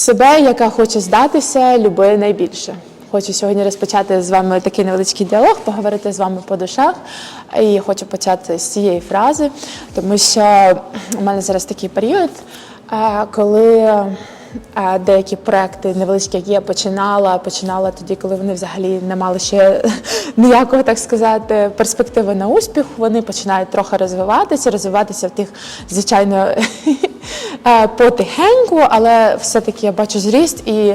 себе, яка хоче здатися, люби найбільше. Хочу сьогодні розпочати з вами такий невеличкий діалог, поговорити з вами по душах. І хочу почати з цієї фрази, тому що у мене зараз такий період, е, коли е, деякі проекти невеличкі, які я починала, починала тоді, коли вони взагалі не мали ще ніякого, так сказати, перспективи на успіх. Вони починають трохи розвиватися, розвиватися в тих, звичайно, потихеньку, але все-таки я бачу зріст і.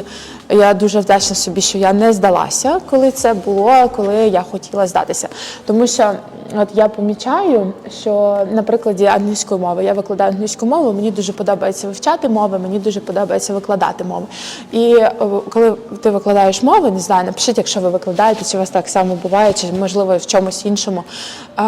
Я дуже вдячна собі, що я не здалася, коли це було, коли я хотіла здатися. Тому що от я помічаю, що на прикладі англійської мови я викладаю англійську мову, мені дуже подобається вивчати мови, мені дуже подобається викладати мови. І е, коли ти викладаєш мови, не знаю, напишіть, якщо ви викладаєте, чи у вас так само буває, чи можливо в чомусь іншому. А,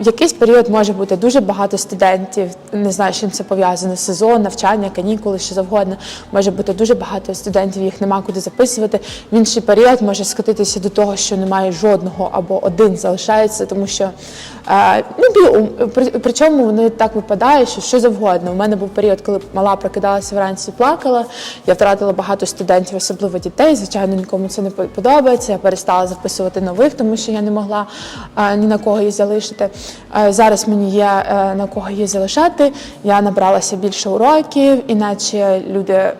в якийсь період може бути дуже багато студентів, не знаю, чим це пов'язано, сезон, навчання, канікули, що завгодно. Може бути дуже багато студентів, їх нема куди записувати. В інший період може скотитися до того, що немає жодного або один залишається, тому що е, ну, при- причому воно так випадає, що що завгодно. У мене був період, коли мала прокидалася вранці і плакала. Я втратила багато студентів, особливо дітей. Звичайно, нікому це не подобається. Я перестала записувати нових, тому що я не могла е, ні на кого їх залишити. Е, Зараз мені є на кого їх залишати. Я набралася більше уроків, іначе люди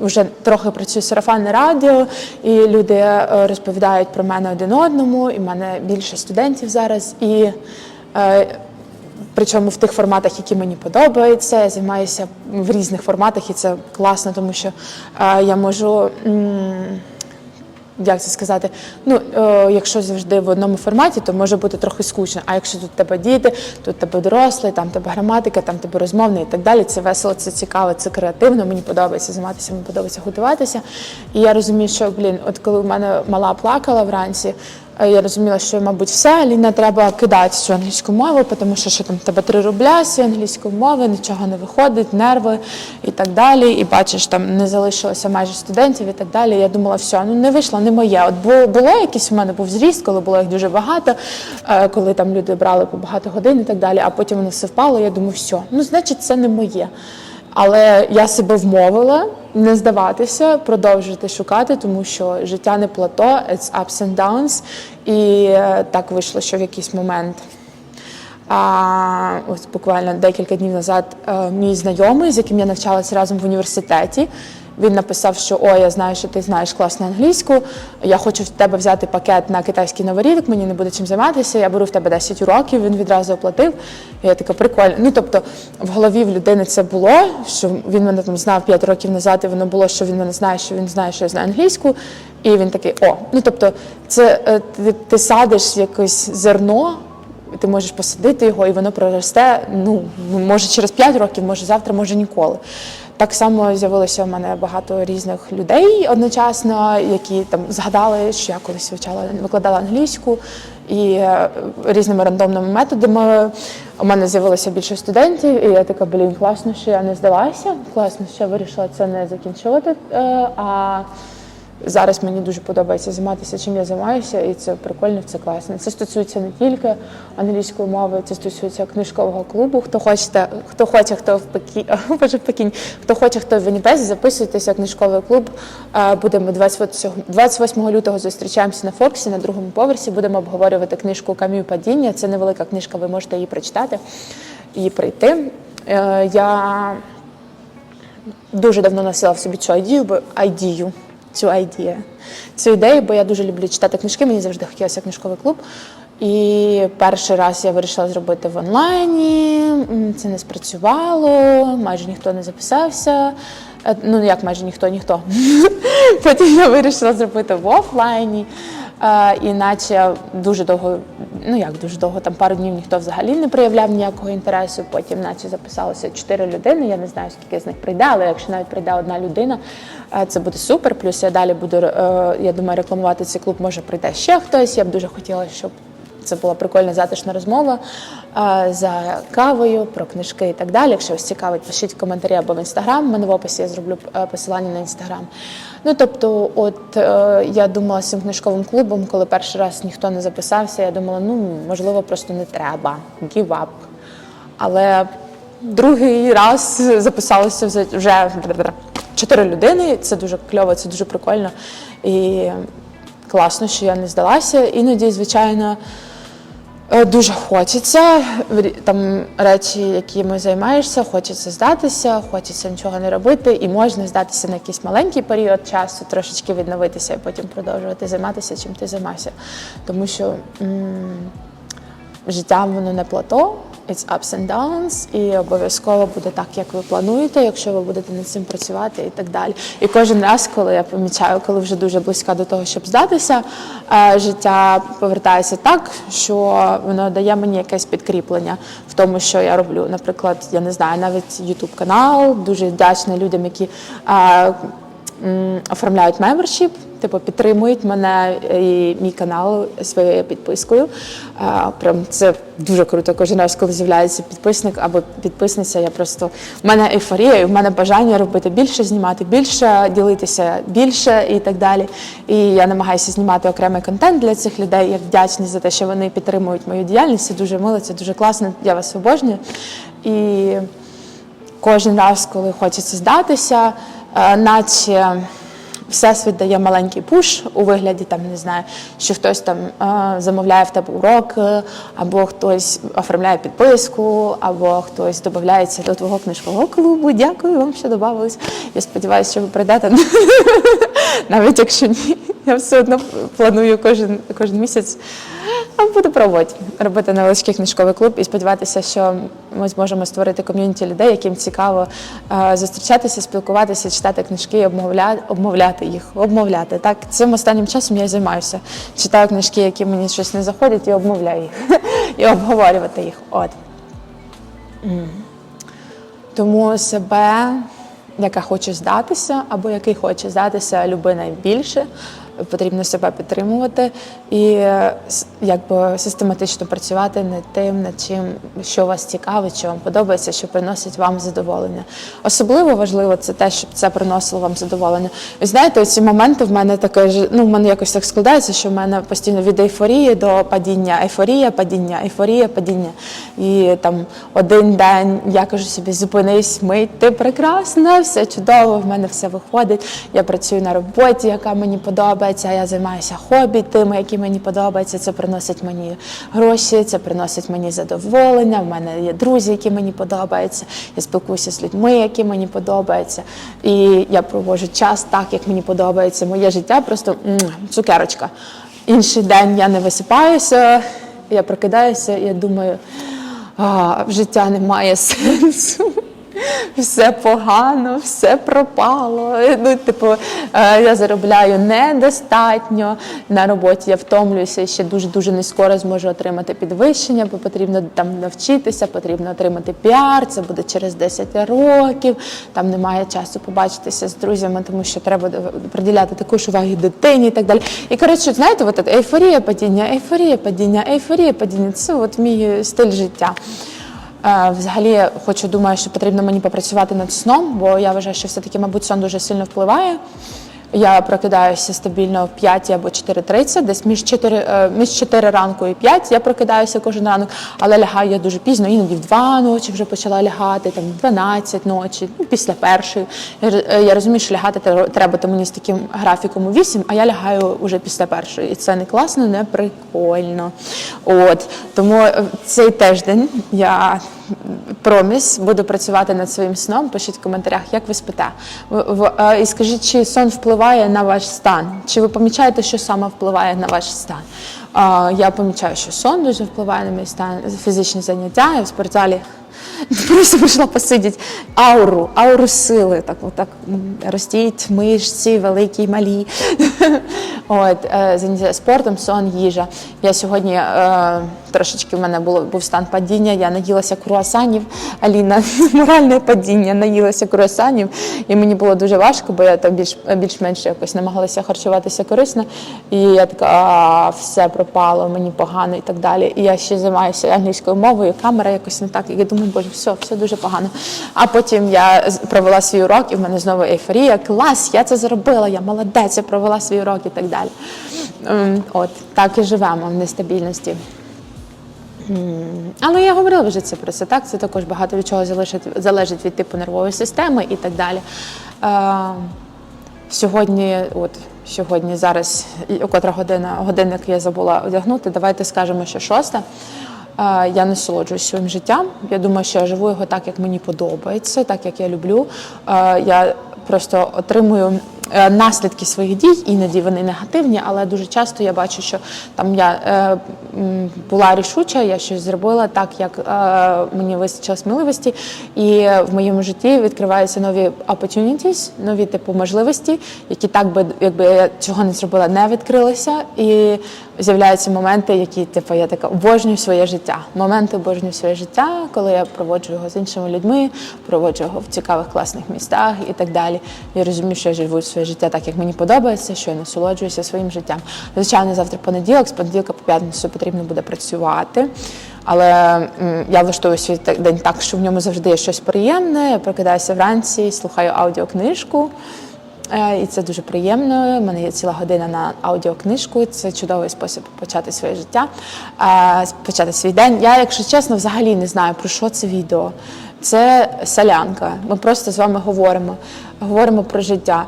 вже трохи працюють працює сарафанне радіо, і люди е, розповідають про мене один одному. І в мене більше студентів зараз. І е, Причому в тих форматах, які мені подобаються, я займаюся в різних форматах, і це класно, тому що е, я можу. Як це сказати? Ну, е, якщо завжди в одному форматі, то може бути трохи скучно. А якщо тут тебе діти, тут тебе дорослі, там тебе граматика, там тебе розмовний і так далі. Це весело, це цікаво, це креативно. Мені подобається займатися, мені подобається готуватися. І я розумію, що блін, от коли в мене мала плакала вранці. Е, Я розуміла, що, мабуть, все, Ліна, треба кидати цю англійську мову, тому що що там тебе три рубля з англійської мови, нічого не виходить, нерви і так далі. І бачиш, там не залишилося майже студентів і так далі. Я думала, все, ну не вийшло, не моє. От було, було якийсь у мене був зріст, коли було їх дуже багато, е, коли там люди брали по багато годин і так далі, а потім воно все впало. Я думаю, все, ну значить, це не моє. Але я себе вмовила не здаватися, продовжити шукати, тому що життя не плато, it's ups and downs. І е, так вийшло, що в якийсь момент. А ось буквально декілька днів назад е, мій знайомий, з яким я навчалася разом в університеті, він написав, що о, я знаю, що ти знаєш класно англійську. Я хочу в тебе взяти пакет на китайський новий рік, мені не буде чим займатися. Я беру в тебе 10 уроків. Він відразу оплатив. І я така прикольна. Ну тобто в голові в людини це було, що він мене там знав 5 років назад, і воно було, що він мене знає, що він знає, що я знаю англійську. І він такий, о, ну тобто, це е, ти, ти садиш якесь зерно. Ти можеш посадити його, і воно проросте. Ну може через 5 років, може завтра, може ніколи. Так само з'явилося в мене багато різних людей одночасно, які там згадали, що я колись вивчала, викладала англійську і е, різними рандомними методами. У мене з'явилося більше студентів, і я така, блін, класно, що я не здалася. Класно, що я вирішила це не закінчувати. е, А Зараз мені дуже подобається займатися, чим я займаюся, і це прикольно, це класно. Це стосується не тільки англійської мови, це стосується книжкового клубу. Хто хоче, хто хоче, хто в Пекі... Боже, в Пекіні, хто хоче, хто в Вінніпезі, записуйтеся книжковий клуб. Будемо 28 28 лютого зустрічаємося на Форксі на другому поверсі. Будемо обговорювати книжку Кам'ю падіння. Це невелика книжка, ви можете її прочитати і прийти. Е, Я дуже давно носила в собі цю ідею, бо ідею, цю ідею, цю ідею, бо я дуже люблю читати книжки, мені завжди хотілося книжковий клуб. І перший раз я вирішила зробити в онлайні. Це не спрацювало, майже ніхто не записався. Е, Ну, як майже ніхто, ніхто. Потім я вирішила зробити в офлайні. Іначе дуже довго, ну як дуже довго, там пару днів ніхто взагалі не проявляв ніякого інтересу. Потім, наче записалося чотири людини. Я не знаю, скільки з них прийде, але якщо навіть прийде одна людина, е, це буде супер. Плюс я далі буду, е, я думаю, рекламувати цей клуб. Може прийде ще хтось. Я б дуже хотіла, щоб це була прикольна затишна розмова за кавою про книжки і так далі. Якщо вас цікавить, пишіть коментарі або в інстаграм. Мене в описі я зроблю е, посилання на інстаграм. Ну тобто, от е, я думала з цим книжковим клубом, коли перший раз ніхто не записався, я думала, ну можливо, просто не треба, give up. Але другий раз записалося вже- чотири людини. Це дуже кльово, це дуже прикольно. І класно, що я не здалася. Іноді, звичайно, дуже хочеться там речі, якими займаєшся, хочеться здатися, хочеться нічого не робити, і можна здатися на якийсь маленький період часу, трошечки відновитися і потім продовжувати займатися, чим ти займався. Тому що м, життя воно не плато, it's ups and downs, і обов'язково буде так, як ви плануєте, якщо ви будете над цим працювати і так далі. І кожен раз, коли я помічаю, коли вже дуже близька до того, щоб здатися, е, життя повертається так, що воно дає мені якесь підкріплення в тому, що я роблю. Наприклад, я не знаю, навіть YouTube канал, дуже вдячна людям, які. Оформляють membership, типу підтримують мене і мій канал своєю підпискою. А, Прям це дуже круто. Кожен раз, коли з'являється підписник або підписниця, я просто в мене ейфорія, в мене бажання робити більше, знімати більше, ділитися більше і так далі. І я намагаюся знімати окремий контент для цих людей. Я вдячна за те, що вони підтримують мою діяльність. Це дуже мило, це дуже класно. Я вас обожнюю. І кожен раз, коли хочеться здатися, наче всесвіт дає маленький пуш у вигляді, там не знаю, що хтось там е, замовляє в тебе урок, е, або хтось оформляє підписку, або хтось додається до твого книжкового клубу. Дякую вам, що додавались. Я сподіваюся, що ви прийдете. Навіть якщо ні, я все одно планую кожен, кожен місяць. Буду пробувати робити невеличкий книжковий клуб і сподіватися, що ми зможемо створити ком'юніті людей, яким цікаво е, зустрічатися, спілкуватися, читати книжки, і обмовляти, обмовляти їх, обмовляти. Так, цим останнім часом я займаюся. Читаю книжки, які мені щось не заходять, і обмовляю їх, і обговорювати їх. От. Тому себе, яка хоче здатися, або який хоче здатися, люби найбільше. Потрібно себе підтримувати і якби систематично працювати над тим, над чим, що вас цікавить, що вам подобається, що приносить вам задоволення. Особливо важливо це те, щоб це приносило вам задоволення. Ви знаєте, ці моменти в мене таке ну в мене якось так складається, що в мене постійно від ейфорії до падіння, ейфорія, падіння, ейфорія, падіння. І там один день я кажу собі, зупинись, мить, ти прекрасна, все чудово, в мене все виходить. Я працюю на роботі, яка мені подобається. Я займаюся хобі тими, які мені подобаються. Це приносить мені гроші, це приносить мені задоволення. В мене є друзі, які мені подобаються. Я спілкуюся з людьми, які мені подобаються. І я проводжу час так, як мені подобається. Моє життя просто цукерочка. Інший день я не висипаюся, я прокидаюся і я думаю, а, життя немає сенсу. Все погано, все пропало. Ну, типу, е, я заробляю недостатньо на роботі. Я втомлююся і ще дуже дуже не скоро зможу отримати підвищення, бо потрібно там навчитися, потрібно отримати піар. Це буде через 10 років. Там немає часу побачитися з друзями, тому що треба приділяти також уваги дитині і так далі. І коротше, знаєте, от ейфорія падіння, ейфорія падіння, ейфорія падіння. Це от мій стиль життя. Е, Взагалі, хочу думаю, що потрібно мені попрацювати над сном, бо я вважаю, що все-таки, мабуть, сон дуже сильно впливає. Я прокидаюся стабільно в 5 або 4.30, десь між 4, е, між 4 ранку і 5 я прокидаюся кожен ранок, але лягаю я дуже пізно, іноді в 2 ночі вже почала лягати, там в 12 ночі, ну, після першої. Я, е, розумію, що лягати тре- треба то мені з таким графіком у 8, а я лягаю вже після першої. І це не класно, не прикольно. От. Тому е, цей тиждень я проміс, буду працювати над своїм сном. Пишіть в коментарях, як ви спите. І скажіть, чи сон впливає на ваш стан? Чи ви помічаєте, що саме впливає на ваш стан? Я помічаю, що сон дуже впливає на мій стан, фізичні заняття. Я в спортзалі просто прийшла посидіти ауру, ауру сили. Так, отак ростіть мишці, великі, малі. От, е, спортом, сон, їжа. Я сьогодні е, трошечки в мене було був стан падіння. Я наїлася круасанів. Аліна, моральне падіння, наїлася круасанів, і мені було дуже важко, бо я більш більш-менш якось намагалася харчуватися корисно. І я така, а, все пропало, мені погано і так далі. І я ще займаюся англійською мовою, камера якось не так. І я думаю, боже, все, все дуже погано. А потім я провела свій урок, і в мене знову ейфорія. Клас, я це зробила, я молодець, я провела свій урок і так далі. Ем, От так і живемо в нестабільності. Але я говорила вже це про це. Так, це також багато від чого залежить, залежить від типу нервової системи і так далі. Е, Сьогодні, от сьогодні, зараз, котра година, годинник я забула одягнути. Давайте скажемо, що шоста. Е, Я насолоджуюсь своїм життям. Я думаю, що я живу його так, як мені подобається, так як я люблю. Е, Я просто отримую наслідки своїх дій, іноді вони негативні, але дуже часто я бачу, що там я е, була рішуча, я щось зробила так, як е, мені вистачило сміливості, і в моєму житті відкриваються нові opportunities, нові типу можливості, які так би, якби я цього не зробила, не відкрилися. І з'являються моменти, які типу я така обожнюю своє життя. Моменти обожнюю своє життя, коли я проводжу його з іншими людьми, проводжу його в цікавих класних містах і так далі. Я розумію, що я живу своє життя так, як мені подобається, що я насолоджуюся своїм життям. Звичайно, завтра понеділок, з понеділка по п'ятницю потрібно буде працювати. Але я влаштую свій день так, що в ньому завжди є щось приємне. Я прокидаюся вранці, слухаю аудіокнижку. Е, І це дуже приємно. У мене є ціла година на аудіокнижку. Це чудовий спосіб почати своє життя, е, почати свій день. Я, якщо чесно, взагалі не знаю про що це відео. Це солянка. Ми просто з вами говоримо, говоримо про життя.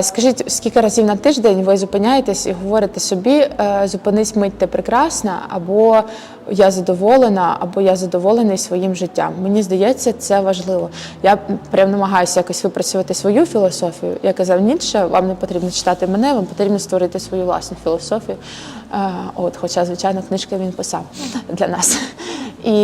Скажіть, скільки разів на тиждень ви зупиняєтесь і говорите собі, е, зупинись мить, ти прекрасна, або я задоволена, або я задоволений своїм життям. Мені здається, це важливо. Я прям намагаюся якось випрацювати свою філософію. Я казав Ніцше, вам не потрібно читати мене, вам потрібно створити свою власну філософію. Е, От, хоча, звичайно, книжки він писав для нас. І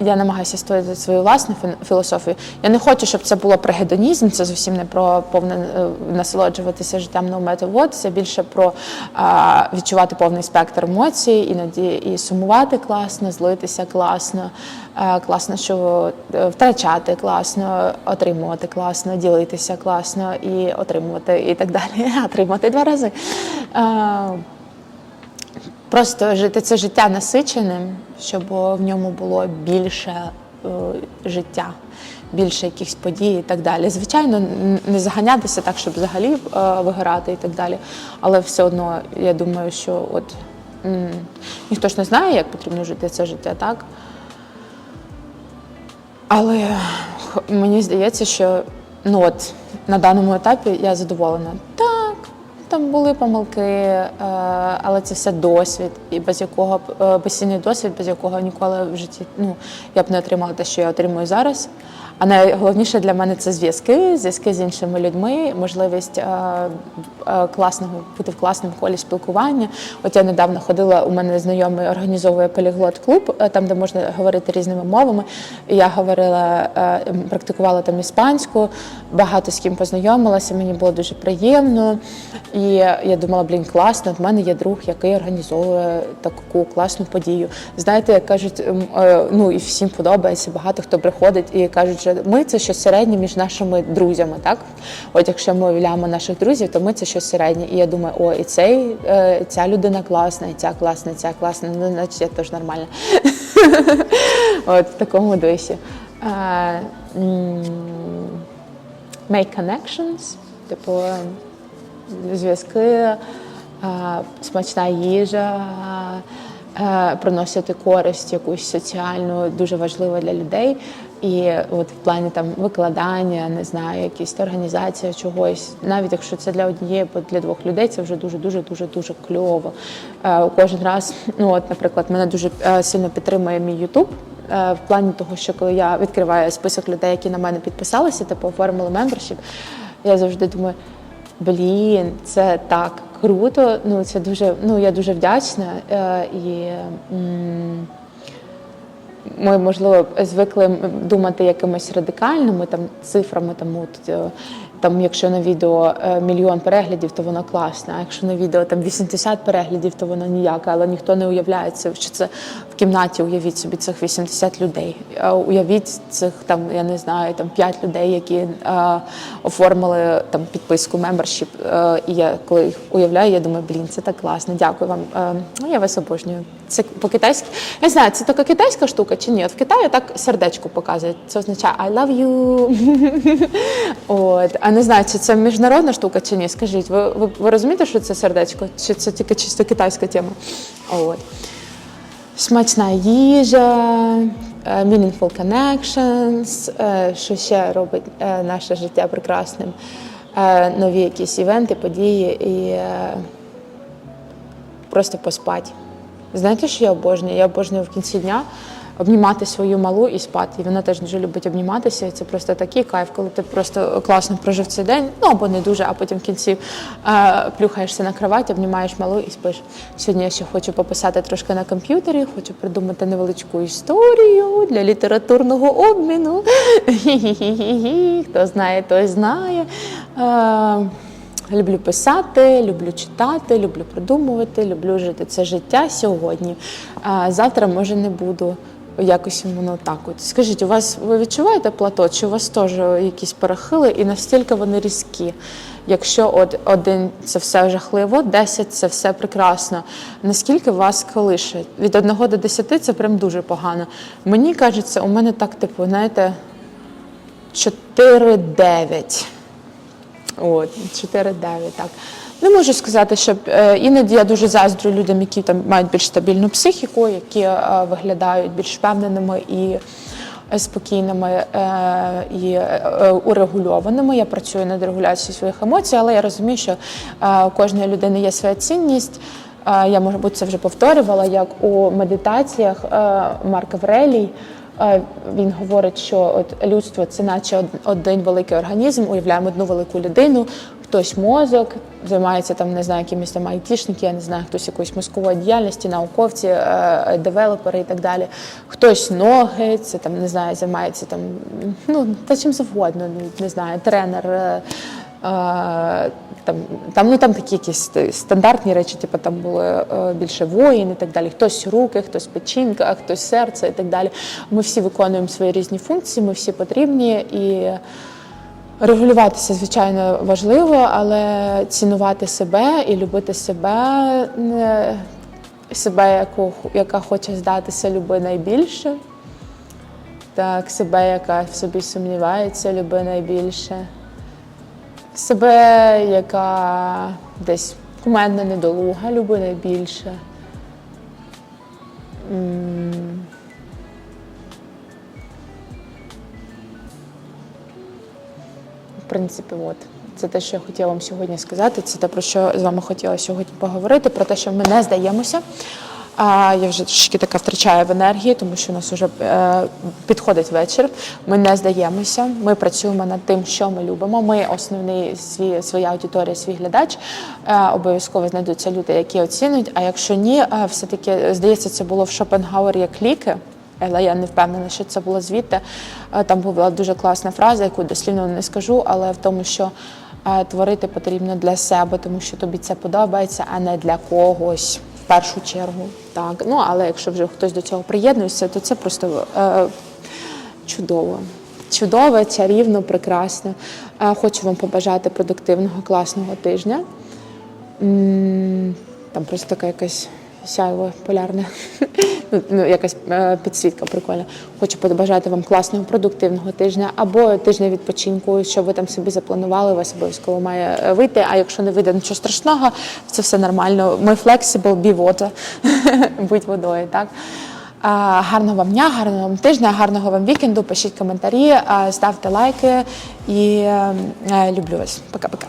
я намагаюся створити свою власну філософію. Я не хочу, щоб це було про гедонізм, це зовсім не про повне е, насолоджуватися життям no matter what, Це більше про а, відчувати повний спектр емоцій, іноді і сумувати класно, злитися класно, е, класно, що е, втрачати класно, отримувати класно, ділитися класно і отримувати і так далі. Отримати два рази. Е, Просто жити це життя насиченим, щоб в ньому було більше життя, більше якихось подій і так далі. Звичайно, не заганятися так, щоб взагалі вигорати і так далі. Але все одно я думаю, що от ніхто ж не знає, як потрібно жити це життя, так? Але мені здається, що ну от на даному етапі я задоволена. Так, там були помилки, е, але це все досвід, і без якого е, досвід, без якого ніколи в житті ну, я б не отримала те, що я отримую зараз. А найголовніше для мене це зв'язки, зв'язки з іншими людьми, можливість е, е, класного бути в класному колі спілкування. От я недавно ходила, у мене знайомий організовує поліглот клуб, е, там де можна говорити різними мовами. Я говорила, практикувала там іспанську, багато з ким познайомилася, мені було дуже приємно. І я думала, блін, класно, в мене є друг, який організовує таку класну подію. Знаєте, як кажуть, ну і всім подобається, багато хто приходить і кажуть, що ми це щось середнє між нашими друзями. Так, от якщо ми уявляємо наших друзів, то ми це щось середнє. І я думаю, о, і цей е, ця людина класна, і ця класна, і ця класна. Ну, значить, я теж нормальна. От в такому дусі. Е, Make connections, типу зв'язки, е, смачна їжа, приносити користь якусь соціальну, дуже важливо для людей. І от в плані там викладання, не знаю, якісь організація чогось, навіть якщо це для однієї або для двох людей, це вже дуже дуже дуже дуже кльово. Е, Кожен раз, ну от, наприклад, мене дуже е, сильно підтримує мій Ютуб. е, В плані того, що коли я відкриваю список людей, які на мене підписалися, типу оформили мембершіп, я завжди думаю, блін, це так круто. Ну це дуже, ну я дуже вдячна. Е, і м, ми, можливо, звикли думати якимось радикальними там цифрами, от, е, там, якщо на відео е, мільйон переглядів, то воно класне. А якщо на відео там 80 переглядів, то воно ніяке, але ніхто не уявляє що це кімнаті. Уявіть собі цих 80 людей. Е, Уявіть цих там, я не знаю, там 5 людей, які е, оформили там підписку мембершіп. Е, і я коли їх уявляю, я думаю, блін, це так класно. Дякую вам. Е, ну, я вас обожнюю. Це по-китайськи. Я знаю, це така китайська штука чи ні? От в Китаї так сердечко показує. Це означає I love you. От. А не знаю, чи це міжнародна штука чи ні. Скажіть, ви, ви, ви розумієте, що це сердечко? Чи це тільки чисто китайська тема? От. Смачна їжа, е, meaningful connections, е, що ще робить е, наше життя прекрасним. Е, Нові якісь івенти, події і е, просто поспати. Знаєте, що я обожнюю? Я обожнюю в кінці дня обнімати свою малу і спати. І вона теж дуже любить обніматися. І це просто такий кайф, коли ти просто класно прожив цей день, ну або не дуже, а потім в кінці е, плюхаєшся на кровать, обнімаєш малу і спиш. Сьогодні я ще хочу пописати трошки на комп'ютері, хочу придумати невеличку історію для літературного обміну. Хто знає, той знає. Е, Люблю писати, люблю читати, люблю придумувати, люблю жити це життя сьогодні. А завтра може не буду. Якось воно так. От скажіть, у вас ви відчуваєте плато? Чи у вас теж якісь перехили, і настільки вони різкі? Якщо от один це все жахливо, 10 це все прекрасно. Наскільки вас колише? Від 1 до 10 це прям дуже погано. Мені кажеться, у мене так, типу, знаєте, 4-9. От, 4-9, так. Не можу сказати, що е, іноді я дуже заздрю людям, які там мають більш стабільну психіку, які е, виглядають більш впевненими і е, спокійними і урегульованими. Я працюю над регуляцією своїх емоцій, але я розумію, що у кожної людини є своя цінність. Я, може бути, це вже повторювала, як у медитаціях Марк Аврелій. Е, Він говорить, що от людство це наче один великий організм, уявляємо одну велику людину. Хтось мозок займається там, не знаю, якимись там айтішники, я не знаю, хтось якоюсь мозкової діяльності, науковці, е, девелопери і так далі. Хтось ноги, це там не знаю, займається там ну та чим завгодно, не знаю, тренер. Там, там, ну, там такі якісь стандартні речі, типу там були е, більше воїн і так далі. Хтось руки, хтось печінка, хтось серце і так далі. Ми всі виконуємо свої різні функції, ми всі потрібні і регулюватися, звичайно, важливо, але цінувати себе і любити себе, е, себе, яку, яка хоче здатися, люби найбільше. Так, себе, яка в собі сумнівається, люби найбільше себе, яка десь кумедна, недолуга, люби найбільше. В принципі, от. Це те, що я хотіла вам сьогодні сказати. Це те, про що з вами хотіла сьогодні поговорити, про те, що ми не здаємося. А я вже трішки така втрачаю в енергії, тому що у нас вже е, підходить вечір. Ми не здаємося. Ми працюємо над тим, що ми любимо. Ми основний свій своя аудиторія, свій глядач. Е, обов'язково знайдуться люди, які оцінюють. А якщо ні, е, все таки здається, це було в Шопенгауері як ліки. Але я не впевнена, що це було звідти. Там була дуже класна фраза, яку дослівно не скажу, але в тому, що творити потрібно для себе, тому що тобі це подобається, а не для когось в першу чергу. Так, ну але якщо вже хтось до цього приєднується, то це просто е, чудово. Чудово, чарівно, прекрасно. Е, Хочу вам побажати продуктивного, класного тижня. М, Там просто така якась сяйво полярне, ну, ну, якась е, підсвітка прикольна. Хочу побажати вам класного, продуктивного тижня або тижня відпочинку, що ви там собі запланували, у вас обов'язково має е, вийти. А якщо не вийде нічого страшного, це все нормально. Ми flexible, be water, будь водою. Так? Гарного вам дня, гарного вам тижня, гарного вам вікенду. Пишіть коментарі, ставте лайки і е, е, люблю вас. Пока-пока.